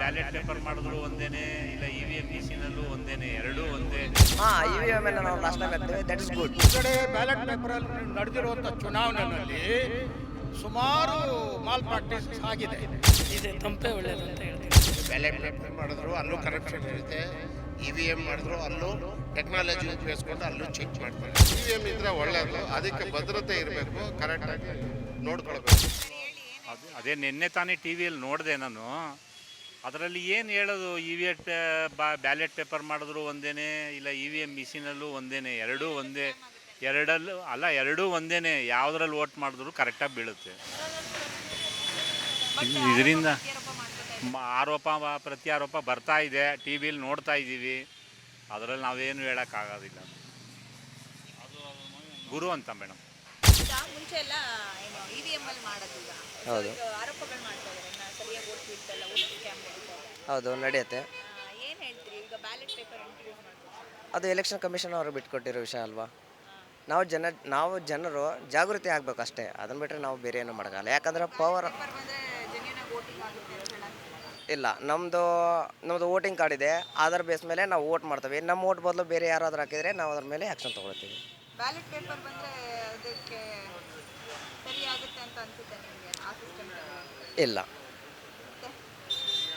Ballot paper ಮಾಡಿದ್ರು ಒಂದೇನೆ ಇಲ್ಲ ಇ ವಿ ಎಂ ಮಿಷಿನಲ್ಲೂ ಒಂದೇನೆ ಎರಡೂ ಒಂದೇ. ಹಾ ಇ ವಿ ಎಂ ನಾವು last time that is good ಈ ಕಡೆ ಬ್ಯಾಲೆಟ್ ಪೇಪರಲ್ಲಿ ನಡೆದಿರುವಂಥ ಚುನಾವಣೆಯಲ್ಲಿ ಸುಮಾರು ಮಾಲ್ ಪ್ರಾಕ್ಟೀಸ್ ಆಗಿದೆ. ಇದೆ ತಂಪೆ ಒಳ್ಳೇದು ಅಂತ ಹೇಳ್ತೀನಿ ಬ್ಯಾಲೆಟ್ ಪೇಪರ್ ಮಾಡಿದ್ರು ಅಲ್ಲೂ ಕರಪ್ಷನ್ ಇರುತ್ತೆ. ಇ ವಿ ಎಂ ಮಾಡಿದ್ರು ಅಲ್ಲೂ ಟೆಕ್ನಾಲಜಿ ಉಪಯೋಗಿಸ್ಕೊಂಡು ಅಲ್ಲೂ ಚೆಕ್ ಮಾಡ್ತಾರೆ. ಇ ವಿ ಎಂ ಇದ್ರೆ ಒಳ್ಳೇದು ಅದಕ್ಕೆ ಭದ್ರತೆ ಇರಬೇಕು ಕರೆಕ್ಟಾಗಿ ನೋಡ್ಕೊಳ್ಬೇಕು. ಅದು ಅದೇ ನಿನ್ನೆ ತಾನೇ ಟಿ ವಿಯಲ್ಲಿ ನೋಡಿದೆ ನಾನು. ಅದರಲ್ಲಿ ಏನು ಹೇಳೋದು? ಇ ವಿ ಎಟ್ ಬಾ ಬ್ಯಾಲೆಟ್ ಪೇಪರ್ ಮಾಡಿದ್ರು ಒಂದೇ ಇಲ್ಲ ಇ ವಿ ಎಂ ಮಿಷಿನಲ್ಲೂ ಒಂದೇ ಎರಡೂ ಒಂದೇ ಎರಡಲ್ಲೂ ಅಲ್ಲ ಎರಡೂ ಒಂದೇ ಯಾವುದ್ರಲ್ಲಿ ಓಟ್ ಮಾಡಿದ್ರು ಕರೆಕ್ಟಾಗಿ ಬೀಳುತ್ತೆ. ಇದರಿಂದ ಆರೋಪ ಪ್ರತಿ ಆರೋಪ ಬರ್ತಾ ಇದೆ ಟಿ ವಿಲಿ ನೋಡ್ತಾ ಇದ್ದೀವಿ. ಅದರಲ್ಲಿ ನಾವೇನು ಹೇಳೋಕ್ಕಾಗೋದಿಲ್ಲ. ಗುರು ಅಂತ ಮೇಡಮ್. ಮುಂಚೆ ಎಲ್ಲ ಏನು ಇ ವಿ ಎಂ ಅಲ್ಲಿ ಮಾಡೋದು ಈಗ So ಹೌದು. ಸರಿಯಾಗಿ ಓಟ್ ಬಿಡ್ತಲ್ಲ ಓಟ್ ಸ್ಕ್ಯಾಮ್ ನಡೀತಾ ಇದೆ ಹೌದು ನಡೆಯುತ್ತೆ. ಏನು ಹೇಳ್ತೀರಿ? ಈಗ ಬ್ಯಾಲೆಟ್ ಪೇಪರ್ ಇಂಟ್ರೊಡ್ಯೂಸ್ ಮಾಡ್ಬೋದು ಅದು ಎಲೆಕ್ಷನ್ ಕಮಿಷನ್ ಅವರು ಬಿಟ್ಕೊಟ್ಟಿರೋ ವಿಷಯ ಅಲ್ವಾ? ನಾವು ಜನ ನಾವು ಜನರು ಜಾಗೃತಿ ಆಗಬೇಕು ಅಷ್ಟೇ. ಅದನ್ನ ಬಿಟ್ಟರೆ ನಾವು ಬೇರೆ ಏನು ಮಾಡೋಕ್ಕಲ್ಲ ಯಾಕಂದ್ರೆ ಪವರ್ ಇಲ್ಲ ನಮ್ಮದು ನಮ್ಮದು ವೋಟಿಂಗ್ ಕಾರ್ಡ್ ಇದೆ. ಅದರ ಬೇಸ್ ಮೇಲೆ ನಾವು ವೋಟ್ ಮಾಡ್ತೀವಿ. ನಮ್ಮ ವೋಟ್ ಬದಲು ಬೇರೆ ಯಾರಾದರೂ ಹಾಕಿದರೆ ನಾವು ಅದ್ರ ಮೇಲೆ ಆ್ಯಕ್ಷನ್ ತೊಗೊಳ್ತೀವಿ. ಬ್ಯಾಲೆಟ್ ಪೇಪರ್ ಬಂದರೆ ಅದಕ್ಕೆ ಸರಿ ಆಗುತ್ತೆ ಅಂತ ಅನ್ಸುತ್ತೆ ನಿಮಗೆ? ಆ ಸಿಸ್ಟಮ್ ಇಲ್ಲ.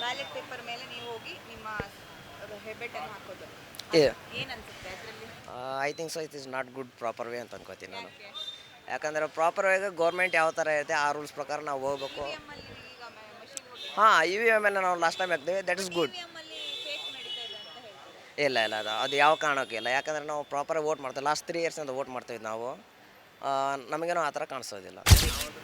ಬ್ಯಾಲೆಟ್ ಪೇಪರ್ ಮೇಲೆ ನೀವು ಹೋಗಿ ನಿಮ್ಮ ಹೆಬ್ಬೆಟ್ಟನ್ನು ಹಾಕೋದು. ಏನ್ ಅನ್ಸುತ್ತೆ ಅದರಲ್ಲಿ? I think so it is not good proper way ಅಂತ ಅನ್ಕೋತೀನಿ ನಾನು. ಯಾಕಂದ್ರೆ ಪ್ರಾಪರ್ ವೇಗೆ ಗೌರ್ಮೆಂಟ್ ಯಾವ ಥರ ಇರುತ್ತೆ ಆ ರೂಲ್ಸ್ ಪ್ರಕಾರ ನಾವು ಹೋಗ್ಬೇಕು. ಹಾಂ ಇ ವಿ ಎಂ ನಾವು ಲಾಸ್ಟ್ ಟೈಮ್ ಹಾಕ್ತೀವಿ ದಟ್ ಇಸ್ ಗುಡ್ ಇಲ್ಲ ಇಲ್ಲ ಅದು ಅದು ಯಾವ ಕಾರಣಕ್ಕೂ ಇಲ್ಲ. ಯಾಕಂದ್ರೆ ನಾವು ಪ್ರಾಪರ್ ವೋಟ್ ಮಾಡ್ತೀವಿ. ಲಾಸ್ಟ್ ತ್ರೀ ಇಯರ್ಸಿಂದ ವೋಟ್ ಮಾಡ್ತೀವಿ ನಾವು. ನಮಗೇನು ನಮಗೇನೋ ಆ ಥರ ಕಾಣಿಸೋದಿಲ್ಲ.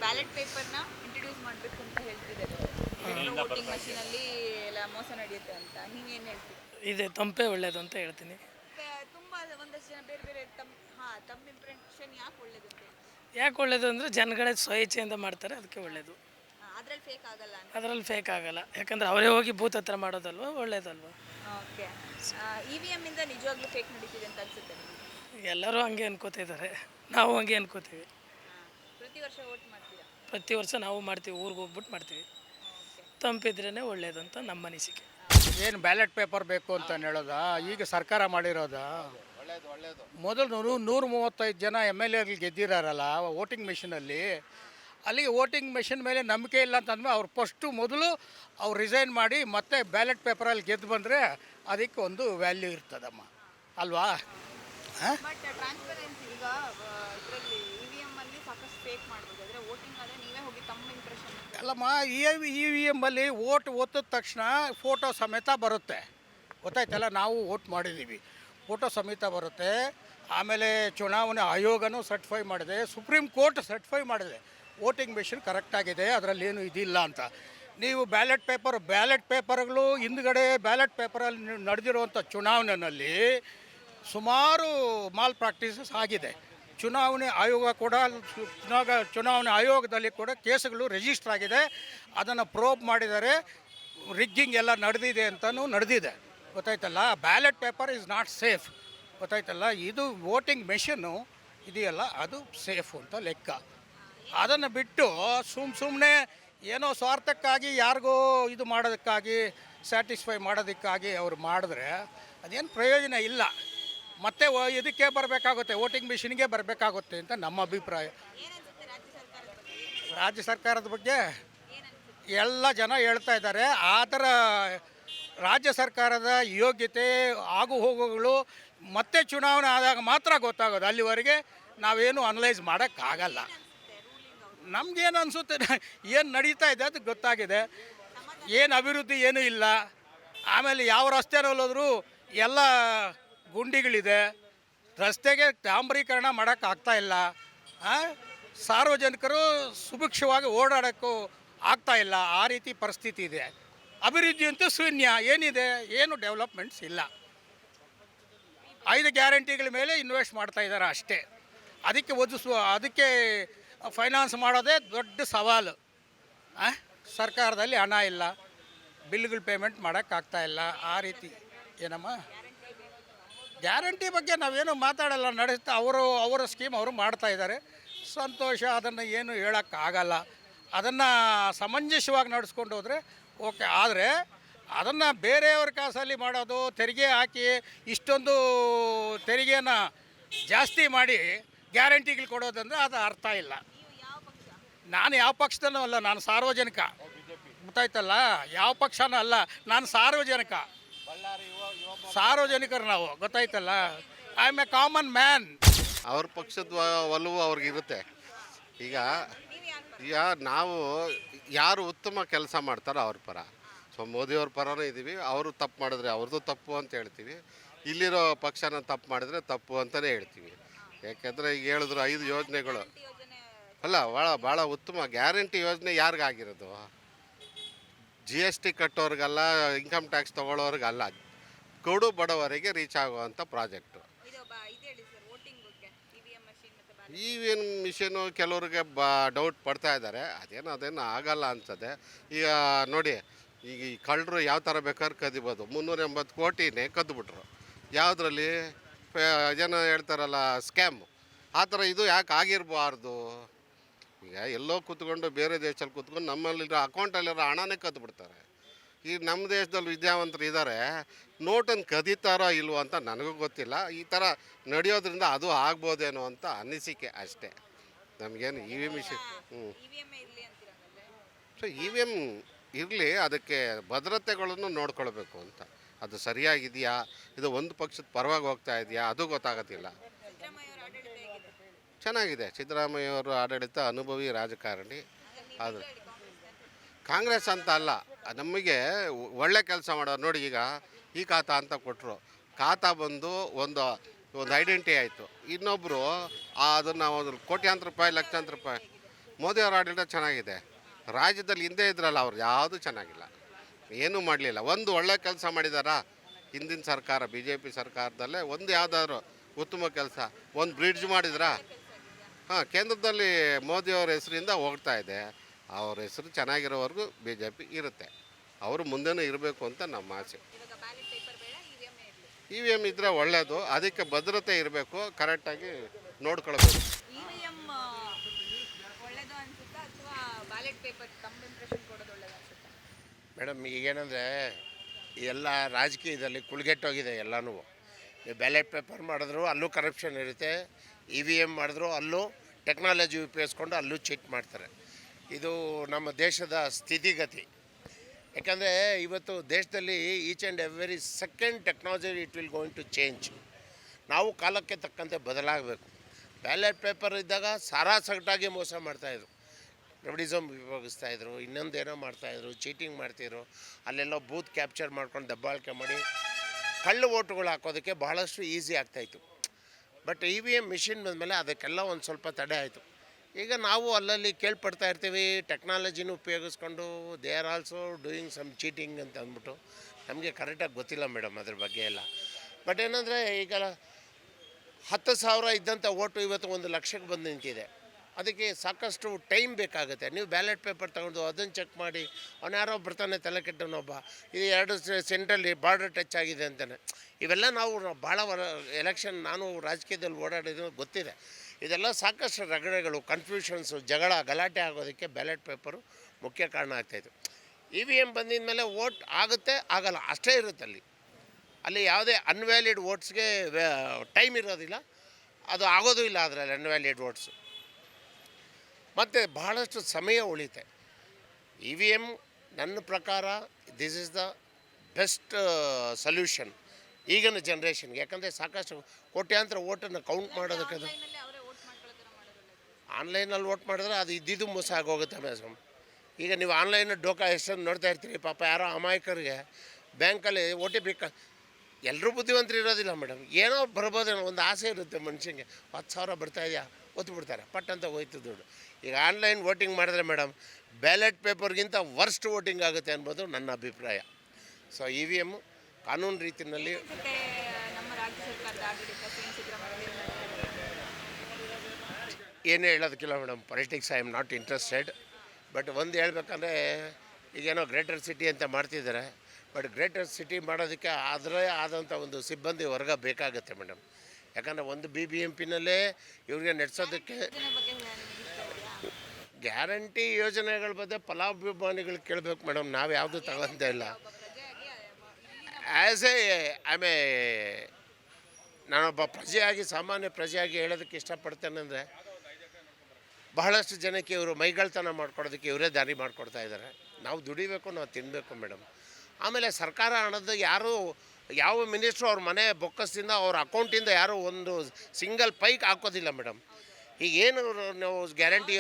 ಬ್ಯಾಲೆಟ್ ಪೇಪರ್ನ ಇಂಟ್ರೊಡ್ಯೂಸ್ ಮಾಡಬೇಕು ಅಂತ ಹೇಳ್ತಿದ್ದಾರೆ. ವೋಟಿಂಗ್ ಮಷೀನಲ್ಲಿ ಎಲ್ಲ ಮೋಸ ನಡೆಯುತ್ತೆ ಅಂತ. ನೀವೇನು ಹೇಳ್ತೀರಿ? ಇದೆ ತಂಪೆ ಒಳ್ಳೇದು ಅಂತ ಹೇಳ್ತೀನಿ. ಕ- ತುಂಬಾ ಒಂದಷ್ಟು ಜನ ಬೇರೆ ಬೇರೆ ತಮ್ಮ ಹಾ ತಮ್ಮ ಇಂಪ್ರೆಷನ್ ಯಾಕೆ ಒಳ್ಳೇದು ಅಂತ ಹೇಳ್ತೀರಿ? ಯಾಕೆ ಒಳ್ಳೇದು ಅಂದರೆ ಜನಗಳೇ ಸ್ವಇಚ್ಛೆಯಿಂದ ಮಾಡ್ತಾರೆ ಅದಕ್ಕೆ ಒಳ್ಳೇದು. ಅದ್ರಲ್ಲಿ ಫೇಕ್ ಆಗಲ್ಲ ಅಂತ ಅದರಲ್ಲಿ ಫೇಕ್ ಆಗಲ್ಲ. ಯಾಕಂದ್ರೆ ಅವರೇ ಹೋಗಿ ಬೂತ್ ಹತ್ರ ಮಾಡೋದಲ್ವ ಒಳ್ಳೇದಲ್ವ? ಓಕೆ. ಇ ವಿ ಎಂ ಇಂದ ನಿಜವಾಗ್ಲೂ ಫೇಕ್ ನಡೀತಿದೆ ಅಂತ ಅನ್ಸುತ್ತೆ ನಿಮಗೆ? ಎಲ್ಲರೂ ಹಂಗೆ ಅನ್ಕೋತಿದ್ದಾರೆ ನಾವು ಹಂಗೆ ಅನ್ಕೋತೀವಿ. ಪ್ರತಿ ವರ್ಷ ವೋಟ್ ಮಾಡ್ತೀರಾ? ಪ್ರತಿ ವರ್ಷ ನಾವು ಮಾಡ್ತೀವಿ ಊರಿಗೆ ಹೋಗ್ಬಿಟ್ಟು ಮಾಡ್ತೀವಿ. ತಂಪಿದ್ರೇ ಒಳ್ಳೇದು ಅಂತ ನಮ್ಮ ಅನಿಸಿಕೆ. ಏನು ಬ್ಯಾಲೆಟ್ ಪೇಪರ್ ಬೇಕು ಅಂತ ಹೇಳೋದಾ? ಈಗ ಸರ್ಕಾರ ಮಾಡಿರೋದ? ಮೊದಲು ನೂರು ನೂರ ಮೂವತ್ತೈದು ಜನ ಎಂ ಎಲ್ ಎಗಳು ಗೆದ್ದಿರಾರಲ್ಲ ವೋಟಿಂಗ್ ಮೆಷಿನಲ್ಲಿ. ಅಲ್ಲಿಗೆ ವೋಟಿಂಗ್ ಮೆಷಿನ್ ಮೇಲೆ ನಂಬಿಕೆ ಇಲ್ಲ ಅಂತಂದ್ಮೇಲೆ ಅವ್ರು ಫಸ್ಟು ಮೊದಲು ಅವ್ರು ರಿಸೈನ್ ಮಾಡಿ ಮತ್ತೆ ಬ್ಯಾಲೆಟ್ ಪೇಪರಲ್ಲಿ ಗೆದ್ದು ಬಂದರೆ ಅದಕ್ಕೆ ಒಂದು ವ್ಯಾಲ್ಯೂ ಇರ್ತದಮ್ಮ. ಅಲ್ವಾ? ಹಾಂ? ಸಾಕಷ್ಟು ಅಲ್ಲಮ್ಮ ಇ ಇ ವಿ ಎಮ್ಮಲ್ಲಿ ಓಟ್ ಒತ್ತಿದ ತಕ್ಷಣ ಫೋಟೋ ಸಮೇತ ಬರುತ್ತೆ. ಗೊತ್ತಾಯ್ತಲ್ಲ, ನಾವು ಓಟ್ ಮಾಡಿದ್ದೀವಿ. ಫೋಟೋ ಸಮೇತ ಬರುತ್ತೆ. ಆಮೇಲೆ ಚುನಾವಣೆ ಆಯೋಗನೂ ಸರ್ಟಿಫೈ ಮಾಡಿದೆ. ಸುಪ್ರೀಂ ಕೋರ್ಟ್ ಸರ್ಟಿಫೈ ಮಾಡಿದೆ. ವೋಟಿಂಗ್ ಮೆಷಿನ್ ಕರೆಕ್ಟಾಗಿದೆ ಅದರಲ್ಲಿ ಏನು ಇದಿಲ್ಲ ಅಂತ. ನೀವು ಬ್ಯಾಲೆಟ್ ಪೇಪರ್ ಬ್ಯಾಲೆಟ್ ಪೇಪರ್ಗಳು ಹಿಂದ್ಗಡೆ ಬ್ಯಾಲೆಟ್ ಪೇಪರಲ್ಲಿ ನಡೆದಿರುವಂಥ ಚುನಾವಣೆಯಲ್ಲಿ ಸುಮಾರು ಮಾಲ್ ಪ್ರಾಕ್ಟೀಸಸ್ ಆಗಿದೆ. ಚುನಾವಣೆ ಆಯೋಗ ಕೂಡ ಚುನಾವ ಚುನಾವಣೆ ಆಯೋಗದಲ್ಲಿ ಕೂಡ ಕೇಸುಗಳು ರಿಜಿಸ್ಟರ್ ಆಗಿದೆ. ಅದನ್ನು ಪ್ರೋಬ್ ಮಾಡಿದರೆ ರಿಗ್ಗಿಂಗ್ ಎಲ್ಲ ನಡೆದಿದೆ ಅಂತಲೂ ನಡೆದಿದೆ. ಗೊತ್ತಾಯ್ತಲ್ಲ? Ballot paper is not safe ಗೊತ್ತಾಯ್ತಲ್ಲ? ಇದು ವೋಟಿಂಗ್ ಮೆಷಿನ್ನು ಇದೆಯಲ್ಲ? ಅದು ಸೇಫು ಅಂತ ಲೆಕ್ಕ. ಅದನ್ನು ಬಿಟ್ಟು ಸುಮ್ ಸುಮ್ಮನೆ ಏನೋ ಸ್ವಾರ್ಥಕ್ಕಾಗಿ ಯಾರಿಗೋ ಇದು ಮಾಡೋದಕ್ಕಾಗಿ ಸ್ಯಾಟಿಸ್ಫೈ ಮಾಡೋದಕ್ಕಾಗಿ ಅವರು ಮಾಡಿದ್ರೆ ಅದೇನು ಪ್ರಯೋಜನ ಇಲ್ಲ. ಮತ್ತೆ ಇದಕ್ಕೆ ಬರಬೇಕಾಗುತ್ತೆ ವೋಟಿಂಗ್ ಮಿಷಿನ್ಗೆ ಬರಬೇಕಾಗುತ್ತೆ ಅಂತ ನಮ್ಮ ಅಭಿಪ್ರಾಯ. ರಾಜ್ಯ ಸರ್ಕಾರದ ಬಗ್ಗೆ? ಎಲ್ಲ ಜನ ಹೇಳ್ತಾ ಇದ್ದಾರೆ ಆ ಥರ ರಾಜ್ಯ ಸರ್ಕಾರದ ಯೋಗ್ಯತೆ ಆಗು ಹೋಗುಗಳು ಮತ್ತೆ ಚುನಾವಣೆ ಆದಾಗ ಮಾತ್ರ ಗೊತ್ತಾಗೋದು. ಅಲ್ಲಿವರೆಗೆ ನಾವೇನು ಅನಲೈಸ್ ಮಾಡೋಕ್ಕಾಗಲ್ಲ. ನಮಗೇನು ಅನಿಸುತ್ತೆ ಏನು ನಡೀತಾ ಇದೆ ಅದು ಗೊತ್ತಾಗಿದೆ. ಏನು ಅಭಿವೃದ್ಧಿ ಏನೂ ಇಲ್ಲ. ಆಮೇಲೆ ಯಾವ ರಸ್ತೆನಲ್ಲಿ ಹೋದ್ರೂ ಎಲ್ಲ ಗುಂಡಿಗಳಿದೆ. ರಸ್ತೆಗೆ ಡಾಂಬರೀಕರಣ ಮಾಡೋಕ್ಕಾಗ್ತಾ ಇಲ್ಲ? ಸಾರ್ವಜನಿಕರು ಸುಭಿಕ್ಷವಾಗಿ ಓಡಾಡೋಕ್ಕೂ ಆಗ್ತಾ ಇಲ್ಲ. ಆ ರೀತಿ ಪರಿಸ್ಥಿತಿ ಇದೆ. ಅಭಿವೃದ್ಧಿ ಅಂತೂ ಶೂನ್ಯ. ಏನಿದೆ? ಏನು ಡೆವಲಪ್ಮೆಂಟ್ಸ್ ಇಲ್ಲ. ಐದು ಗ್ಯಾರಂಟಿಗಳ ಮೇಲೆ ಇನ್ವೆಸ್ಟ್ ಮಾಡ್ತಾ ಇದ್ದಾರೆ ಅಷ್ಟೇ. ಅದಕ್ಕೆ ಒದಿಸುವ, ಅದಕ್ಕೆ ಫೈನಾನ್ಸ್ ಮಾಡೋದೇ ದೊಡ್ಡ ಸವಾಲು? ಸರ್ಕಾರದಲ್ಲಿ ಹಣ ಇಲ್ಲ. ಬಿಲ್ಗಳು ಪೇಮೆಂಟ್ ಮಾಡೋಕ್ಕಾಗ್ತಾ ಇಲ್ಲ. ಆ ರೀತಿ ಏನಮ್ಮ? ಗ್ಯಾರಂಟಿ ಬಗ್ಗೆ ನಾವೇನು ಮಾತಾಡಲ್ಲ. ನಡೆಸ್ತಾ ಅವರು, ಅವರ ಸ್ಕೀಮ್ ಅವರು ಮಾಡ್ತಾ ಇದ್ದಾರೆ. ಸಂತೋಷ, ಅದನ್ನು ಏನು ಹೇಳೋಕ್ಕಾಗಲ್ಲ. ಅದನ್ನು ಸಮಂಜಸವಾಗಿ ನಡೆಸ್ಕೊಂಡು ಹೋದರೆ ಓಕೆ. ಆದರೆ ಅದನ್ನು ಬೇರೆಯವ್ರ ಕಾಸಲ್ಲಿ ಮಾಡೋದು, ತೆರಿಗೆ ಹಾಕಿ ಇಷ್ಟೊಂದು ತೆರಿಗೆನ ಜಾಸ್ತಿ ಮಾಡಿ ಗ್ಯಾರಂಟಿಗಳು ಕೊಡೋದಂದರೆ ಅದು ಅರ್ಥ ಇಲ್ಲ. ನಾನು ಯಾವ ಪಕ್ಷದನೂ ಅಲ್ಲ, ನಾನು ಸಾರ್ವಜನಿಕ. ಗೊತ್ತಾಯ್ತಲ್ಲ? ಯಾವ ಪಕ್ಷನೂ ಅಲ್ಲ, ನಾನು ಸಾರ್ವಜನಿಕ. ಸಾರ್ವಜನಿಕರು ನಾವು, ಗೊತ್ತಾಯ್ತಲ್ಲ? I am a common man ಅವ್ರ ಪಕ್ಷದ ಒಲವು ಅವ್ರಿಗಿರುತ್ತೆ. ಈಗ ಈಗ ನಾವು ಯಾರು ಉತ್ತಮ ಕೆಲಸ ಮಾಡ್ತಾರೋ ಅವ್ರ ಪರ. ಸೊ, ಮೋದಿಯವ್ರ ಪರನೂ ಇದ್ದೀವಿ ಅವರು ತಪ್ಪು ಮಾಡಿದ್ರೆ ಅವ್ರದ್ದು ತಪ್ಪು ಅಂತ ಹೇಳ್ತೀವಿ. ಇಲ್ಲಿರೋ ಪಕ್ಷನ ತಪ್ಪು ಮಾಡಿದ್ರೆ ತಪ್ಪು ಅಂತಲೇ ಹೇಳ್ತೀವಿ. ಯಾಕೆಂದರೆ ಈಗ ಹೇಳಿದ್ರು ಐದು ಯೋಜನೆಗಳು. ಅಲ್ಲ, ಭಾಳ ಭಾಳ ಉತ್ತಮ ಗ್ಯಾರಂಟಿ ಯೋಜನೆ ಯಾರಿಗಾಗಿರೋದು? ಜಿ ಎಸ್ ಟಿ ಕಟ್ಟೋರ್ಗಲ್ಲ ಇನ್ಕಮ್ ಟ್ಯಾಕ್ಸ್ ತೊಗೊಳೋರ್ಗಲ್ಲ ಕಡು ಬಡವರಿಗೆ ರೀಚ್ ಆಗುವಂಥ project. E V M machine ಕೆಲವ್ರಿಗೆ ಬ ಡೌಟ್ ಪಡ್ತಾ ಇದ್ದಾರೆ. ಅದೇನು ಅದೇನು ಆಗಲ್ಲ ಅನ್ಸದೆ ಈಗ ನೋಡಿ ಈಗ ಈ ಕಳ್ಳರು ಯಾವ ಥರ ಬೇಕಾದ್ರೆ ಕದಿಬೋದು. ಮುನ್ನೂರ ಎಂಬತ್ತು ಕೋಟಿನೇ ಕದ್ದುಬಿಟ್ರು ಯಾವುದ್ರಲ್ಲಿ? ಜನ ಹೇಳ್ತಾರಲ್ಲ ಸ್ಕ್ಯಾಮ್. ಆ ಥರ ಇದು ಯಾಕೆ ಆಗಿರಬಾರ್ದು? ಈಗ ಎಲ್ಲೋ ಕೂತ್ಕೊಂಡು ಬೇರೆ ದೇಶದಲ್ಲಿ ಕೂತ್ಕೊಂಡು ನಮ್ಮಲ್ಲಿರೋ ಅಕೌಂಟಲ್ಲಿರೋ ಹಣನೇ ಕದ್ದುಬಿಡ್ತಾರೆ ಈ ನಮ್ಮ ದೇಶದಲ್ಲಿ ವಿದ್ಯಾವಂತರು ಇದ್ದಾರೆ. ನೋಟನ್ನು ಕದೀತಾರೋ ಇಲ್ವೋ ಅಂತ ನನಗೂ ಗೊತ್ತಿಲ್ಲ. ಈ ಥರ ನಡೆಯೋದ್ರಿಂದ ಅದು ಆಗ್ಬೋದೇನೋ ಅಂತ ಅನಿಸಿಕೆ ಅಷ್ಟೇ. ನಮಗೇನು ಇ ವಿ ಮಿಷನ್ ಎಂ ಇರಲಿ ಹ್ಞೂ ಸೊ ಇ ವಿ ಎಂ ಇರಲಿ ಅದಕ್ಕೆ ಭದ್ರತೆಗಳನ್ನು ನೋಡ್ಕೊಳ್ಬೇಕು ಅಂತ. ಅದು ಸರಿಯಾಗಿದೆಯಾ? ಇದು ಒಂದು ಪಕ್ಷದ ಪರವಾಗಿ ಹೋಗ್ತಾ ಇದೆಯಾ? ಅದು ಗೊತ್ತಾಗೋದಿಲ್ಲ. ಸಿದ್ದರಾಮಯ್ಯ ಅವರು ಆಡಳಿತ ಹೇಗಿದೆ? ಚೆನ್ನಾಗಿದೆ. ಸಿದ್ದರಾಮಯ್ಯವರು ಆಡಳಿತ ಅನುಭವಿ ರಾಜಕಾರಣಿ. ಅದು ಕಾಂಗ್ರೆಸ್ ಕಾಂಗ್ರೆಸ್ ಅಂತ ಅಲ್ಲ ನಮಗೆ ಒಳ್ಳೆ ಕೆಲಸ ಮಾಡೋರು. ನೋಡಿ ಈಗ ಈ ಖಾತಾ ಅಂತ ಕೊಟ್ಟರು ಖಾತಾ ಬಂದು ಒಂದು ಒಂದು ಐಡೆಂಟಿ ಆಯಿತು. ಇನ್ನೊಬ್ಬರು ಅದನ್ನು ಒಂದು ಕೋಟ್ಯಾಂತರ ರೂಪಾಯಿ, ಲಕ್ಷಾಂತರ ರೂಪಾಯಿ. ಮೋದಿಯವರ ಆಡಳಿತ ಚೆನ್ನಾಗಿದೆ. ರಾಜ್ಯದಲ್ಲಿ ಹಿಂದೆ ಇದ್ರಲ್ಲ ಅವ್ರು ಯಾವುದೂ ಚೆನ್ನಾಗಿಲ್ಲ. ಏನೂ ಮಾಡಲಿಲ್ಲ. ಒಂದು ಒಳ್ಳೆ ಕೆಲಸ ಮಾಡಿದಾರಾ? ಹಿಂದಿನ ಸರ್ಕಾರ ಬಿ ಜೆ ಪಿ ಸರ್ಕಾರದಲ್ಲೇ ಒಂದು ಯಾವುದಾದ್ರು ಉತ್ತಮ ಕೆಲಸ. ಒಂದು ಬ್ರಿಡ್ಜ್ ಮಾಡಿದ್ರಾ? ಹಾಂ, ಕೇಂದ್ರದಲ್ಲಿ ಮೋದಿಯವ್ರ ಹೆಸರಿಂದ ಹೋಗ್ತಾ ಇದೆ. ಅವ್ರ ಹೆಸರು ಚೆನ್ನಾಗಿರೋವರೆಗೂ ಬಿ ಜೆ ಪಿ ಇರುತ್ತೆ. ಅವರು ಮುಂದೆನೂ ಇರಬೇಕು ಅಂತ ನಮ್ಮ ಆಸೆ ಇವಾಗ ಬ್ಯಾಲೆಟ್ ಪೇಪರ್ ಬೇಡ ಇ ವಿ ಎಂ ಇರಲಿ ಇ ವಿ ಎಂ ಇದ್ದರೆ ಒಳ್ಳೆಯದು ಅದಕ್ಕೆ ಭದ್ರತೆ ಇರಬೇಕು ಕರೆಕ್ಟಾಗಿ ನೋಡ್ಕೊಳ್ಬೇಕು. ಇ ವಿ ಎಂ ಒಳ್ಳೇದು ಅನ್ಸುತ್ತಾ ಅಥವಾ ಬ್ಯಾಲೆಟ್ ಪೇಪರ್ ತಮ್ಮ ಇಂಪ್ರೆಷನ್ ಕೊಡೋದು ಒಳ್ಳೇದು ಅನ್ಸುತ್ತಾ? ಮೇಡಮ್ ಈಗೇನಂದರೆ ಎಲ್ಲ ರಾಜಕೀಯದಲ್ಲಿ ಕುಳ್ಗೆಟ್ಟೋಗಿದೆ ಎಲ್ಲನೂ. ನೀವು ಬ್ಯಾಲೆಟ್ ಪೇಪರ್ ಮಾಡಿದ್ರು ಅಲ್ಲೂ ಕರಪ್ಷನ್ ಇರುತ್ತೆ ಇ ವಿ ಎಂ ಮಾಡಿದ್ರು ಅಲ್ಲೂ ಟೆಕ್ನಾಲಜಿ ಉಪಯೋಗಿಸ್ಕೊಂಡು ಅಲ್ಲೂ ಚೀಟ್ ಮಾಡ್ತಾರೆ. ಇದು ನಮ್ಮ ದೇಶದ ಸ್ಥಿತಿಗತಿ. ಯಾಕಂದರೆ ಇವತ್ತು ದೇಶದಲ್ಲಿ each and every second technology it will going to change ನಾವು ಕಾಲಕ್ಕೆ ತಕ್ಕಂತೆ ಬದಲಾಗಬೇಕು. ಬ್ಯಾಲೆಟ್ ಪೇಪರ್ ಇದ್ದಾಗ ಸಾರಾ ಸಗಟಾಗಿ ಮೋಸ ಮಾಡ್ತಾಯಿದ್ರು ರೌಡಿಸಮ್ ಉಪಯೋಗಿಸ್ತಾ ಇದ್ರು ಇನ್ನೊಂದೇನೋ ಮಾಡ್ತಾಯಿದ್ರು ಚೀಟಿಂಗ್ ಮಾಡ್ತಿದ್ರು, ಅಲ್ಲೆಲ್ಲ ಬೂತ್ ಕ್ಯಾಪ್ಚರ್ ಮಾಡ್ಕೊಂಡು ದಬ್ಬಾಳಿಕೆ ಮಾಡಿ ಕಳ್ಳು ಓಟುಗಳು ಹಾಕೋದಕ್ಕೆ ಬಹಳಷ್ಟು ಈಸಿ ಆಗ್ತಾಯಿತ್ತು but E V M machine ಬಂದಮೇಲೆ ಅದಕ್ಕೆಲ್ಲ ಒಂದು ಸ್ವಲ್ಪ ತಡೆ ಆಯಿತು. ಈಗ ನಾವು ಅಲ್ಲಲ್ಲಿ ಕೇಳ್ಪಡ್ತಾ ಇರ್ತೀವಿ ಟೆಕ್ನಾಲಜಿನೂ ಉಪಯೋಗಿಸ್ಕೊಂಡು they are also doing some cheating ಅಂತ ಅಂದ್ಬಿಟ್ಟು. ನಮಗೆ ಕರೆಕ್ಟಾಗಿ ಗೊತ್ತಿಲ್ಲ ಮೇಡಮ್ ಅದ್ರ ಬಗ್ಗೆ ಎಲ್ಲ. ಬಟ್ ಏನಂದರೆ ಈಗ ಹತ್ತು ಸಾವಿರ ಇದ್ದಂಥ ಓಟು ಇವತ್ತು ಒಂದು ಲಕ್ಷಕ್ಕೆ ಬಂದು ನಿಂತಿದೆ. ಅದಕ್ಕೆ ಸಾಕಷ್ಟು ಟೈಮ್ ಬೇಕಾಗುತ್ತೆ. ನೀವು ಬ್ಯಾಲೆಟ್ ಪೇಪರ್ ತಗೊಂಡು ಅದನ್ನು ಚೆಕ್ ಮಾಡಿ, ಅವನು ಯಾರೋ ಬರ್ತಾನೆ ತಲೆ ಕೆಟ್ಟನೊಬ್ಬ ಇದು ಎರಡು ಸೆಂಟ್ರಲ್ಲಿ ಬಾರ್ಡರ್ ಟಚ್ ಆಗಿದೆ ಅಂತಾನೆ. ಇವೆಲ್ಲ ನಾವು ಭಾಳ ಎಲೆಕ್ಷನ್ ನಾನು ರಾಜಕೀಯದಲ್ಲಿ ಓಡಾಡಿದ್ರು ಗೊತ್ತಿದೆ. ಇದೆಲ್ಲ ಸಾಕಷ್ಟು ರಗಡೆಗಳು ಕನ್ಫ್ಯೂಷನ್ಸು ಜಗಳ, ಗಲಾಟೆ ಆಗೋದಕ್ಕೆ ಬ್ಯಾಲೆಟ್ ಪೇಪರು ಮುಖ್ಯ ಕಾರಣ ಆಗ್ತಾಯಿತ್ತು ಇ ವಿ ಎಂ ಬಂದಿದ ಮೇಲೆ ವೋಟ್ ಆಗುತ್ತೆ, ಆಗಲ್ಲ, ಅಷ್ಟೇ ಇರುತ್ತೆ ಅಲ್ಲಿ. ಅಲ್ಲಿ ಯಾವುದೇ ಅನ್ವ್ಯಾಲಿಡ್ ವೋಟ್ಸ್ಗೆ ಟೈಮ್ ಇರೋದಿಲ್ಲ. ಅದು ಆಗೋದು ಇಲ್ಲ ಅದರಲ್ಲಿ ಅನ್ವ್ಯಾಲಿಡ್ ವೋಟ್ಸು ಮತ್ತು ಬಹಳಷ್ಟು ಸಮಯ ಉಳಿತೆ ಇ ವಿ ಎಂ ನನ್ನ ಪ್ರಕಾರ this is the best solution ಈಗಿನ ಜನ್ರೇಷನ್ಗೆ ಯಾಕಂದರೆ ಸಾಕಷ್ಟು ಕೋಟ್ಯಾಂತರ ಓಟನ್ನು ಕೌಂಟ್ ಮಾಡೋದಕ್ಕೆ ಅದು ಆನ್ಲೈನಲ್ಲಿ ಅವರೇ ವೋಟ್ ಮಾಡ್ಕೊಳ್ಳೋ ಥರ ಮಾಡೋದು ಒಳ್ಳೇದು ಆನ್ಲೈನಲ್ಲಿ ವೋಟ್ ಮಾಡಿದ್ರೆ ಅದು ಇದ್ದಿದ್ದು ಮೋಸ ಆಗೋಗುತ್ತೆ ಮೇಸಮ್ ಈಗ ನೀವು ಆನ್ಲೈನ್ ಡೋಕಾ ಎಷ್ಟೊಂದು ನೋಡ್ತಾ ಇರ್ತೀರಿ, ಪಾಪ ಯಾರೋ ಅಮಾಯಕರಿಗೆ ಬ್ಯಾಂಕಲ್ಲಿ ಓ ಟಿ ಪಿ ಕ ಎಲ್ಲರೂ ಬುದ್ಧಿವಂತರು ಇರೋದಿಲ್ಲ ಮೇಡಮ್. ಏನೋ ಬರ್ಬೋದೇನೋ ಒಂದು ಆಸೆ ಇರುತ್ತೆ ಮನುಷ್ಯಂಗೆ. ಹತ್ತು ಸಾವಿರ ಬರ್ತಾ ಇದೆಯಾ? ಒತ್ತು ಬಿಡ್ತಾರೆ ಪಟ್ ಅಂತ ಹೋಯ್ತು ದುಡ್ಡು. ಈಗ ಆನ್ಲೈನ್ ವೋಟಿಂಗ್ ಮಾಡಿದ್ರೆ ಮೇಡಮ್, ಬ್ಯಾಲೆಟ್ ಪೇಪರ್ಗಿಂತ ವರ್ಸ್ಟ್ ವೋಟಿಂಗ್ ಆಗುತ್ತೆ ಅನ್ಬೋದು ನನ್ನ ಅಭಿಪ್ರಾಯ. ಸೊ ಇ ವಿ ಎಮ್ಮು ಕಾನೂನು ರೀತಿಯಲ್ಲಿ ಮತ್ತೆ ನಮ್ಮ ರಾಜ್ಯ ಸರ್ಕಾರದ ಆಡಳಿತ ಸಿ ಎಂ ಸಿದ್ದರಾಮಯ್ಯ ಏನು ಹೇಳೋದಕ್ಕಿಲ್ಲ madam politics I am not interested but ಒಂದು ಹೇಳ್ಬೇಕಂದ್ರೆ, ಈಗೇನೋ ಗ್ರೇಟರ್ ಸಿಟಿ ಅಂತ ಮಾಡ್ತಿದ್ದಾರೆ. ಬಟ್ ಗ್ರೇಟರ್ ಸಿಟಿ ಮಾಡೋದಕ್ಕೆ ಅದರೇ ಆದಂಥ ಒಂದು ಸಿಬ್ಬಂದಿ ವರ್ಗ ಬೇಕಾಗುತ್ತೆ ಮೇಡಮ್. ಯಾಕಂದರೆ ಒಂದು ಬಿ ಬಿ ಎಂ ಪಿನಲ್ಲೇ ಇವ್ರಿಗೆ ನಡೆಸೋದಕ್ಕೆ ಗ್ಯಾರಂಟಿ ಯೋಜನೆಗಳ ಬಗ್ಗೆ ಫಲಾಭಿಮಾನಿಗಳು ಕೇಳಬೇಕು ಮೇಡಮ್. ನಾವು ಯಾವುದು ತಗೊಂತೇ ಇಲ್ಲ. ಆ್ಯಸ್ ಎ ಆಮೆ ನಾನೊಬ್ಬ ಪ್ರಜೆಯಾಗಿ, ಸಾಮಾನ್ಯ ಪ್ರಜೆಯಾಗಿ ಹೇಳೋದಕ್ಕೆ ಇಷ್ಟಪಡ್ತೇನೆ ಅಂದರೆ ಬಹಳಷ್ಟು ಜನಕ್ಕೆ ಇವರು ಮೈಗಳ್ತನ ಮಾಡ್ಕೊಡೋದಕ್ಕೆ ಇವರೇ ದಾರಿ ಮಾಡಿಕೊಡ್ತಾ ಇದ್ದಾರೆ. ನಾವು ದುಡಿಬೇಕು ನಾವು ತಿನ್ನಬೇಕು ಮೇಡಮ್ ಆಮೇಲೆ ಸರ್ಕಾರ ಹಣದ ಯಾರೂ ಯಾವ ಮಿನಿಸ್ಟ್ರು ಅವ್ರ ಮನೆ ಬೊಕ್ಕಸದಿಂದ ಅವ್ರ ಅಕೌಂಟಿಂದ ಯಾರೂ ಒಂದು ಸಿಂಗಲ್ ಪೈಕ್ ಹಾಕೋದಿಲ್ಲ ಮೇಡಮ್ ಈಗ ಏನು ನಾವು ಗ್ಯಾರಂಟಿ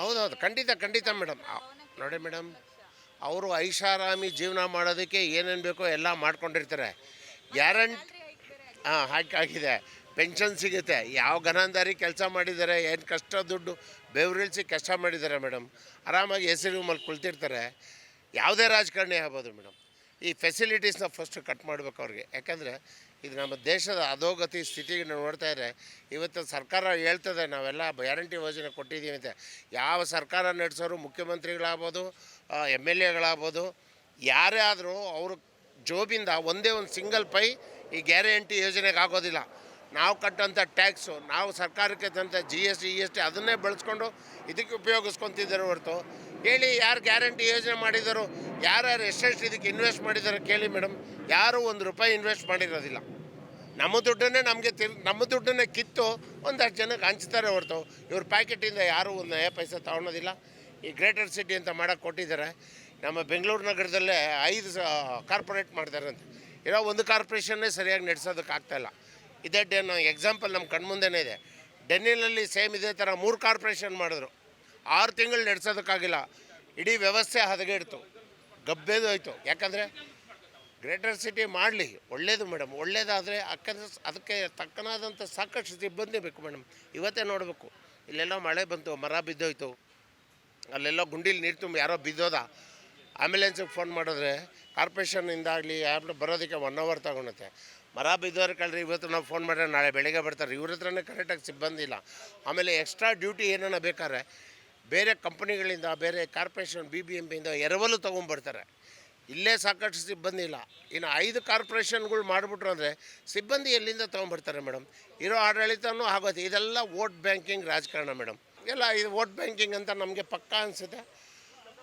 ಹೌದೌದು ಖಂಡಿತ ಖಂಡಿತ ಮೇಡಮ್ ನೋಡಿ ಮೇಡಮ್ ಅವರು ಐಷಾರಾಮಿ ಜೀವನ ಮಾಡೋದಕ್ಕೆ ಏನೇನು ಬೇಕೋ ಎಲ್ಲ ಮಾಡ್ಕೊಂಡಿರ್ತಾರೆ. ಗ್ಯಾರಂಟಿ ಹಾಂ ಹಾಕಿ ಆಗಿದೆ ಪೆನ್ಷನ್ ಸಿಗುತ್ತೆ. ಯಾವ ಘನಾಂಧಾರಿ ಕೆಲಸ ಮಾಡಿದ್ದಾರೆ, ಏನು ಕಷ್ಟ ದುಡ್ಡು, ಬೆವರಿಳಿಸಿ ಕಷ್ಟ ಮಾಡಿದ್ದಾರೆ ಮೇಡಮ್ ಆರಾಮಾಗಿ ಎ ಸಿ ರೂಮಲ್ಲಿ ಕುಳಿತಿರ್ತಾರೆ. ಯಾವುದೇ ರಾಜಕಾರಣಿ ಆಗ್ಬೋದು ಮೇಡಮ್ ಈ ಫೆಸಿಲಿಟೀಸ್ನ ಫಸ್ಟ್ ಕಟ್ ಮಾಡಬೇಕು ಅವ್ರಿಗೆ. ಯಾಕಂದರೆ, ಇದು ನಮ್ಮ ದೇಶದ ಅಧೋಗತಿ ಸ್ಥಿತಿಗೆ ನಾವು ನೋಡ್ತಾ ಇದ್ದರೆ ಇವತ್ತು ಸರ್ಕಾರ ಹೇಳ್ತದೆ, ನಾವೆಲ್ಲ ಗ್ಯಾರಂಟಿ ಯೋಜನೆ ಕೊಟ್ಟಿದ್ದೀವಿ ಅಂತ. ಯಾವ ಸರ್ಕಾರ ನಡೆಸೋರು ಮುಖ್ಯಮಂತ್ರಿಗಳಾಗ್ಬೋದು ಎಂ ಎಲ್ ಎಗಳಾಗ್ಬೋದು, ಯಾರೇ ಆದರೂ ಅವರು ಜೋಬಿಂದ ಒಂದೇ ಒಂದು ಸಿಂಗಲ್ ಪೈ ಈ ಗ್ಯಾರಂಟಿ ಯೋಜನೆಗೆ ಆಗೋದಿಲ್ಲ ನಾವು ಕಟ್ಟೋಂಥ ಟ್ಯಾಕ್ಸು, ನಾವು ಸರ್ಕಾರಕ್ಕೆ ತಂತ G S T E S T ಅದನ್ನೇ ಬಳಸ್ಕೊಂಡು ಇದಕ್ಕೆ ಉಪಯೋಗಿಸ್ಕೊತಿದ್ದಾರೆ ಹೊರತು. ಕೇಳಿ ಯಾರು ಗ್ಯಾರಂಟಿ ಯೋಜನೆ ಮಾಡಿದರು, ಯಾರ್ಯಾರು ಎಷ್ಟೆಷ್ಟು ಇದಕ್ಕೆ ಇನ್ವೆಸ್ಟ್ ಮಾಡಿದ್ದಾರೆ ಕೇಳಿ ಮೇಡಮ್. ಯಾರೂ ಒಂದು ರೂಪಾಯಿ ಇನ್ವೆಸ್ಟ್ ಮಾಡಿರೋದಿಲ್ಲ. ನಮ್ಮ ದುಡ್ಡನ್ನೇ ನಮಗೆ ತಿರ್, ನಮ್ಮ ದುಡ್ಡನ್ನೇ ಕಿತ್ತು ಒಂದಷ್ಟು ಜನಕ್ಕೆ ಹಂಚ್ತಾರೆ ಹೊರತು. ಇವ್ರ ಪ್ಯಾಕೆಟಿಂದ ಯಾರೂ ಒಂದು ನಯ ಪೈಸೆ ತೊಗೊಳೋದಿಲ್ಲ. ಈ ಗ್ರೇಟರ್ ಸಿಟಿ ಅಂತ ಮಾಡೋಕ್ಕೆ ಕೊಟ್ಟಿದ್ದಾರೆ. ನಮ್ಮ ಬೆಂಗಳೂರು ನಗರದಲ್ಲೇ ಐದು ಕಾರ್ಪೊರೇಟ್ ಮಾಡ್ತಾರೆ ಅಂತ. ಇರೋ ಒಂದು ಕಾರ್ಪೊರೇಷನ್ನೇ ಸರಿಯಾಗಿ ನಡೆಸೋದಕ್ಕೆ ಆಗ್ತಾಯಿಲ್ಲ ಇದೇ ಡೆನ್ ಎಕ್ಸಾಂಪಲ್ ನಮ್ಮ ಕಣ್ಮುಂದೆನೇ ಇದೆ. ಡೆನ್ನಿಲಲ್ಲಿ ಸೇಮ್ ಇದೇ ಥರ ಮೂರು ಕಾರ್ಪೊರೇಷನ್ ಮಾಡಿದ್ರು. ಆರು ತಿಂಗಳು ನಡೆಸೋದಕ್ಕಾಗಿಲ್ಲ. ಇಡೀ ವ್ಯವಸ್ಥೆ ಹದಗೆಡ್ತು ಗಬ್ಬೇದು ಹೋಯ್ತು. ಯಾಕಂದರೆ ಗ್ರೇಟರ್ ಸಿಟಿ ಮಾಡಲಿ. ಒಳ್ಳೇದು ಮೇಡಮ್. ಒಳ್ಳೇದಾದರೆ ಅಕ್ಕ ಅದಕ್ಕೆ ತಕ್ಕನಾದಂಥ ಸಾಕಷ್ಟು ಸಿಬ್ಬಂದಿ ಬೇಕು ಮೇಡಮ್. ಇವತ್ತೇ ನೋಡಬೇಕು. ಇಲ್ಲೆಲ್ಲ ಮಳೆ ಬಂತು, ಮರ ಬಿದ್ದೋಯ್ತು. ಅಲ್ಲೆಲ್ಲ ಗುಂಡಿಲಿ ನೀರು ತುಂಬ ಯಾರೋ ಬಿದ್ದೋದ. ಆಂಬ್ಯುಲೆನ್ಸಿಗೆ ಫೋನ್ ಮಾಡಿದ್ರೆ ಕಾರ್ಪೊರೇಷನಿಂದ ಆಗಲಿ ಯಾರು ಬರೋದಕ್ಕೆ ಒನ್ ಅವರ್ ತಗೊಳುತ್ತೆ. ಮರ ಬಿದ್ದವ್ರು ಕಳ್ರಿ ಇವತ್ತು ನಾವು ಫೋನ್ ಮಾಡ್ರೆ ನಾಳೆ ಬೆಳಗ್ಗೆ ಬರ್ತಾರೆ. ಇವ್ರ ಹತ್ರನೇ ಕರೆಕ್ಟಾಗಿ ಸಿಬ್ಬಂದಿ ಇಲ್ಲ. ಆಮೇಲೆ ಎಕ್ಸ್ಟ್ರಾ ಡ್ಯೂಟಿ ಏನನ್ನ ಬೇಕಾದ್ರೆ ಬೇರೆ ಕಂಪ್ನಿಗಳಿಂದ ಬೇರೆ ಕಾರ್ಪೊರೇಷನ್ ಬಿ ಬಿ ಎಂ ಪಿಯಿಂದ ಎರವಲು ತೊಗೊಂಡ್ಬರ್ತಾರೆ. ಇಲ್ಲೇ ಸಾಕಷ್ಟು ಸಿಬ್ಬಂದಿ ಇಲ್ಲ. ಇನ್ನು ಐದು ಕಾರ್ಪೊರೇಷನ್ಗಳು ಮಾಡಿಬಿಟ್ರು ಅಂದರೆ ಸಿಬ್ಬಂದಿ ಎಲ್ಲಿಂದ ತೊಗೊಂಡ್ಬರ್ತಾರೆ ಮೇಡಮ್? ಇರೋ ಆಡಳಿತನೂ ಆಗೋದು. ಇದೆಲ್ಲ ವೋಟ್ ಬ್ಯಾಂಕಿಂಗ್ ರಾಜಕಾರಣ ಮೇಡಮ್. ಎಲ್ಲ ಇದು ವೋಟ್ ಬ್ಯಾಂಕಿಂಗ್ ಅಂತ ನಮಗೆ ಪಕ್ಕಾ ಅನಿಸುತ್ತೆ.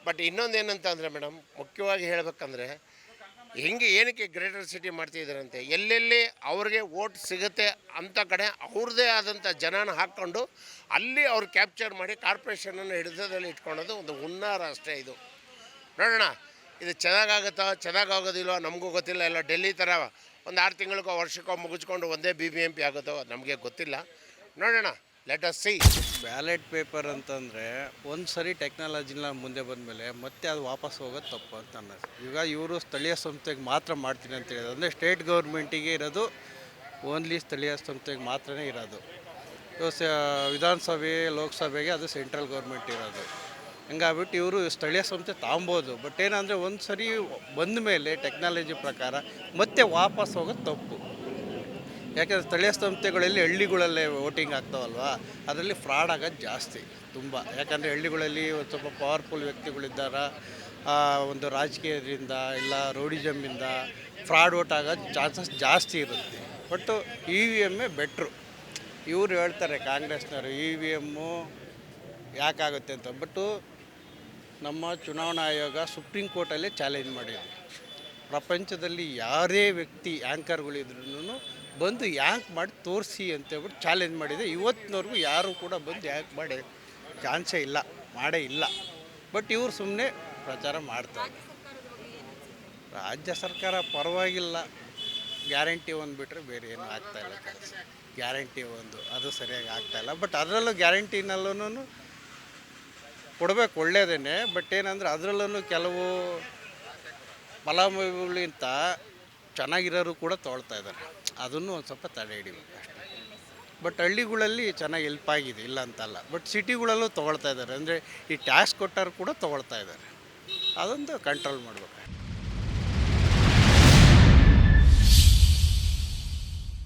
ಬಟ್ ಇನ್ನೊಂದು ಏನಂತ ಅಂದರೆ ಮೇಡಮ್, ಮುಖ್ಯವಾಗಿ ಹೇಳಬೇಕಂದ್ರೆ ಹೆಂಗೆ ಏನಕ್ಕೆ ಗ್ರೇಟರ್ ಸಿಟಿ ಮಾಡ್ತಿದ್ದಾರಂತೆ? ಎಲ್ಲೆಲ್ಲಿ ಅವ್ರಿಗೆ ಓಟ್ ಸಿಗುತ್ತೆ ಅಂಥ ಕಡೆ ಅವ್ರದ್ದೇ ಆದಂಥ ಜನನ ಹಾಕ್ಕೊಂಡು ಅಲ್ಲಿ ಅವ್ರು ಕ್ಯಾಪ್ಚರ್ ಮಾಡಿ ಕಾರ್ಪೊರೇಷನನ್ನು ಹಿಡಿತದಲ್ಲಿ ಇಟ್ಕೊಳ್ಳೋದು ಒಂದು ಹುನ್ನಾರ ಅಷ್ಟೇ ಇದು. ನೋಡೋಣ, ಇದು ಚೆನ್ನಾಗಾಗುತ್ತೋ, ಚೆನ್ನಾಗಾಗೋದಿಲ್ವೋ? ನಮಗೂ ಗೊತ್ತಿಲ್ಲ, ಎಲ್ಲ ಡೆಲ್ಲಿ ಥರ ಒಂದು ಆರು ತಿಂಗಳಿಗೋ ವರ್ಷಕ್ಕೋ ಮುಗಿಸ್ಕೊಂಡು ಒಂದೇ ಬಿ ಬಿ ಎಂ ಪಿ ಆಗುತ್ತೋ ನಮಗೆ ಗೊತ್ತಿಲ್ಲ. ನೋಡೋಣ let us see ballot paper ಅಂತಂದರೆ ಒಂದು ಸರಿ ಟೆಕ್ನಾಲಜಿನ ಮುಂದೆ ಬಂದಮೇಲೆ ಮತ್ತೆ ಅದು ವಾಪಸ್ ಹೋಗೋದು ತಪ್ಪು ಅಂತ ಅನ್ನೋದು. ಈಗ ಇವರು ಸ್ಥಳೀಯ ಸಂಸ್ಥೆಗೆ ಮಾತ್ರ ಮಾಡ್ತೀನಿ ಅಂತ ಹೇಳಿದ್ರು ಅಂದರೆ ಸ್ಟೇಟ್ ಗೌರ್ಮೆಂಟಿಗೆ ಇರೋದು ಓನ್ಲಿ ಸ್ಥಳೀಯ ಸಂಸ್ಥೆಗೆ ಮಾತ್ರನೇ ಇರೋದು. ವಿಧಾನಸಭೆ, ಲೋಕಸಭೆಗೆ ಅದು ಸೆಂಟ್ರಲ್ ಗೌರ್ಮೆಂಟ್ ಇರೋದು. ಹಂಗಾಗ್ಬಿಟ್ಟು ಇವರು ಸ್ಥಳೀಯ ಸಂಸ್ಥೆ ತಾಂಬೋದು. ಬಟ್ ಏನಂದರೆ ಒಂದು ಸರಿ ಬಂದ ಮೇಲೆ ಟೆಕ್ನಾಲಜಿ ಪ್ರಕಾರ ಮತ್ತೆ ವಾಪಸ್ ಹೋಗೋದು ತಪ್ಪು. ಯಾಕೆಂದರೆ ಸ್ಥಳೀಯ ಸಂಸ್ಥೆಗಳಲ್ಲಿ ಹಳ್ಳಿಗಳಲ್ಲೇ ವೋಟಿಂಗ್ ಆಗ್ತಾವಲ್ವ? ಅದರಲ್ಲಿ ಫ್ರಾಡ್ ಆಗೋದು ಜಾಸ್ತಿ, ತುಂಬ. ಯಾಕಂದರೆ ಹಳ್ಳಿಗಳಲ್ಲಿ ಒಂದು ಸ್ವಲ್ಪ ಪವರ್ಫುಲ್ ವ್ಯಕ್ತಿಗಳಿದ್ದಾರ ಒಂದು ರಾಜಕೀಯದಿಂದ ಇಲ್ಲ ರೌಡಿಸಮ್ಮಿಂದ ಫ್ರಾಡ್ ಓಟ್ ಆಗೋದು ಚಾನ್ಸಸ್ ಜಾಸ್ತಿ ಇರುತ್ತೆ. But E V M better ಇವರು ಹೇಳ್ತಾರೆ ಕಾಂಗ್ರೆಸ್ನವರು ಇ ವಿ ಎಮ್ಮು ಯಾಕಾಗುತ್ತೆ ಅಂತ. ಬಟ್ಟು ನಮ್ಮ ಚುನಾವಣಾ ಆಯೋಗ ಸುಪ್ರೀಂ ಕೋರ್ಟಲ್ಲೇ ಚಾಲೆಂಜ್ ಮಾಡಿದ್ರು. ಪ್ರಪಂಚದಲ್ಲಿ ಯಾರೇ ವ್ಯಕ್ತಿ ಆ್ಯಂಕರ್ಗಳಿದ್ರೂ ಬಂದು ಯಾಕೆ ಮಾಡಿ ತೋರಿಸಿ ಅಂತ ಹೇಳ್ಬಿಟ್ಟು ಚಾಲೆಂಜ್ ಮಾಡಿದೆ. ಇವತ್ತಿನವರೆಗೂ ಯಾರು ಕೂಡ ಬಂದು ಯಾಕೆ ಮಾಡಿ ಚಾನ್ಸೇ ಇಲ್ಲ, ಮಾಡೇ ಇಲ್ಲ. ಬಟ್ ಇವರು ಸುಮ್ಮನೆ ಪ್ರಚಾರ ಮಾಡ್ತಾರೆ ರಾಜ್ಯ ಸರ್ಕಾರ ಪರವಾಗಿಲ್ಲ. ಗ್ಯಾರಂಟಿ ಒಂದು ಬಿಟ್ಟರೆ ಬೇರೆ ಏನೂ ಆಗ್ತಾಯಿಲ್ಲ ಕೆಲಸ. ಗ್ಯಾರಂಟಿ ಒಂದು, ಅದು ಸರಿಯಾಗಿ ಆಗ್ತಾಯಿಲ್ಲ ಬಟ್ ಅದರಲ್ಲೂ ಗ್ಯಾರಂಟಿನಲ್ಲೂ ಕೊಡಬೇಕು ಒಳ್ಳೆಯದೇ ಬಟ್ ಏನಂದ್ರೆ ಅದರಲ್ಲೂ ಕೆಲವು ಫಲಾನುಭವಿಗಳಿಂತ ಚೆನ್ನಾಗಿರೋರು ಕೂಡ ತೊಳ್ತಾ ಇದ್ದಾರೆ. ಅದನ್ನು ಒಂದು ಸ್ವಲ್ಪ ತಡೆ ಹಿಡಿಬೇಕು ಅಷ್ಟೇ. ಬಟ್ ಹಳ್ಳಿಗಳಲ್ಲಿ ಚೆನ್ನಾಗಿ ಹೆಲ್ಪ್ ಆಗಿದೆ, ಇಲ್ಲ ಅಂತಲ್ಲ. ಬಟ್ ಸಿಟಿಗಳಲ್ಲೂ ತೊಗೊಳ್ತಾ ಇದ್ದಾರೆ. ಅಂದರೆ ಈ ಟ್ಯಾಕ್ಸ್ ಕೊಟ್ಟರು ಕೂಡ ತೊಗೊಳ್ತಾ ಇದ್ದಾರೆ. ಅದೊಂದು ಕಂಟ್ರೋಲ್ ಮಾಡಬೇಕು.